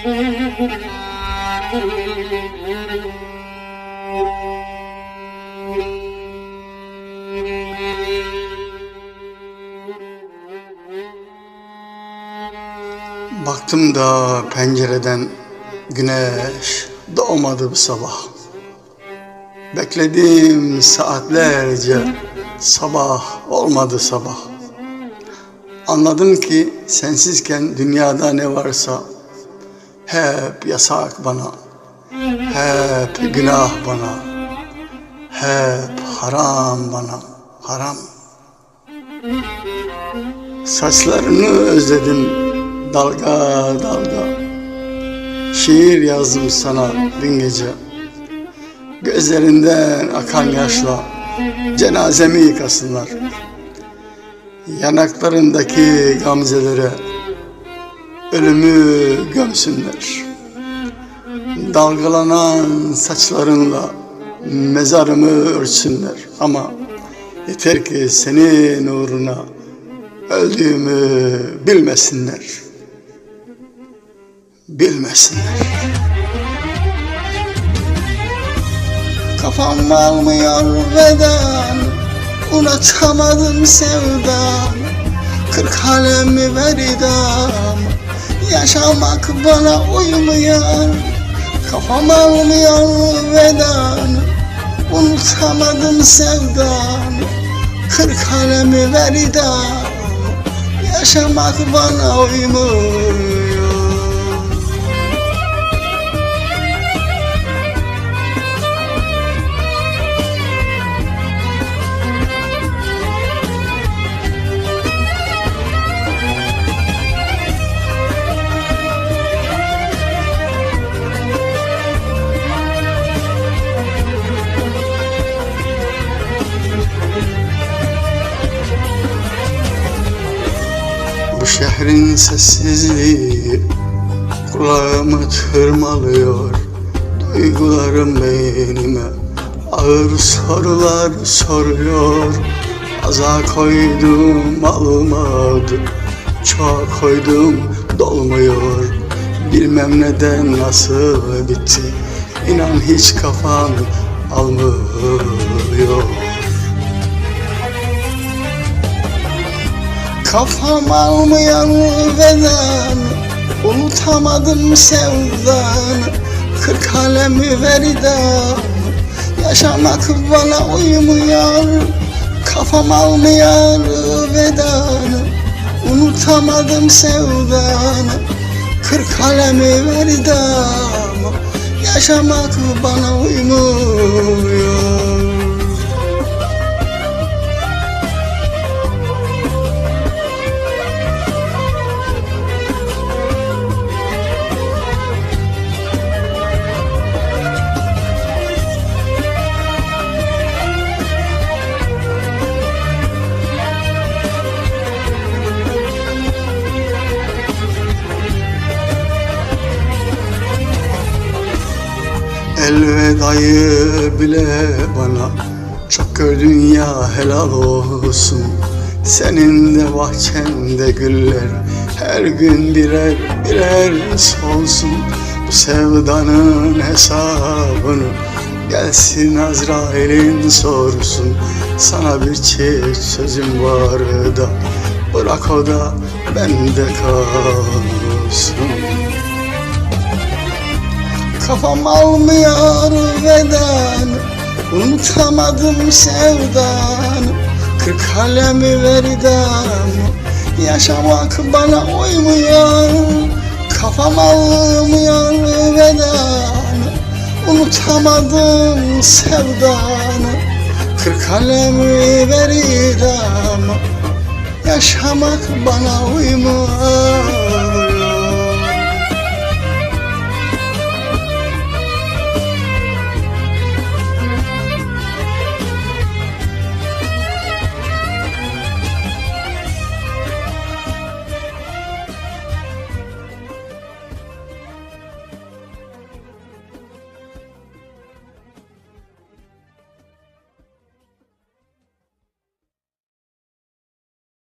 Baktım da pencereden güneş doğmadı bu sabah. Bekledim saatlerce sabah olmadı sabah. Anladım ki sensizken dünyada ne varsa hep yasak bana. Hep günah bana. Hep haram bana. Haram. Saçlarını özledim dalga dalga. Şiir yazdım sana dün gece. Gözlerinden akan yaşla cenazemi yıkasınlar. Yanaklarındaki gamzelere ölümü gömsünler. Dalgalanan saçlarınla mezarımı örtsünler. Ama yeter ki senin uğruna öldüğümü bilmesinler. Bilmesinler. Kafam almıyor veden Unutamadım sevdam Kırk halemi veridam Yaşamak bana uymuyor. Kafam almıyor veden Unutamadım sevdam Kırk halemi veridam Yaşamak bana uymuyor şehrin sessizliği kulağımı tırmalıyor. Duygularım beynime ağır sorular soruyor. Aza koydum almadı Çok koydum dolmuyor. Bilmem neden nasıl bitti İnan hiç kafam almıyor Kafam almıyor veren Unutamadım sevdan. Kırk kalemi veridam Yaşamak bana uymuyor. Kafam almıyor vedan Unutamadım sevdan. Kırk kalemi veridam Yaşamak bana uymuyor Elvedayı bile bana Çok gördün ya helal olsun. Senin de bahçende güller Her gün birer birer solsun. Bu sevdanın hesabını Gelsin Azrail'in sorsun. Sana bir çift sözüm var da Bırak o da bende kalsın Kafam almıyor veden Unutamadım sevdan. Kırk kalemi veridam Yaşamak bana uymuyor. Kafam almıyor veden Unutamadım sevdan. Kırk kalemi veridam Yaşamak bana uymuyor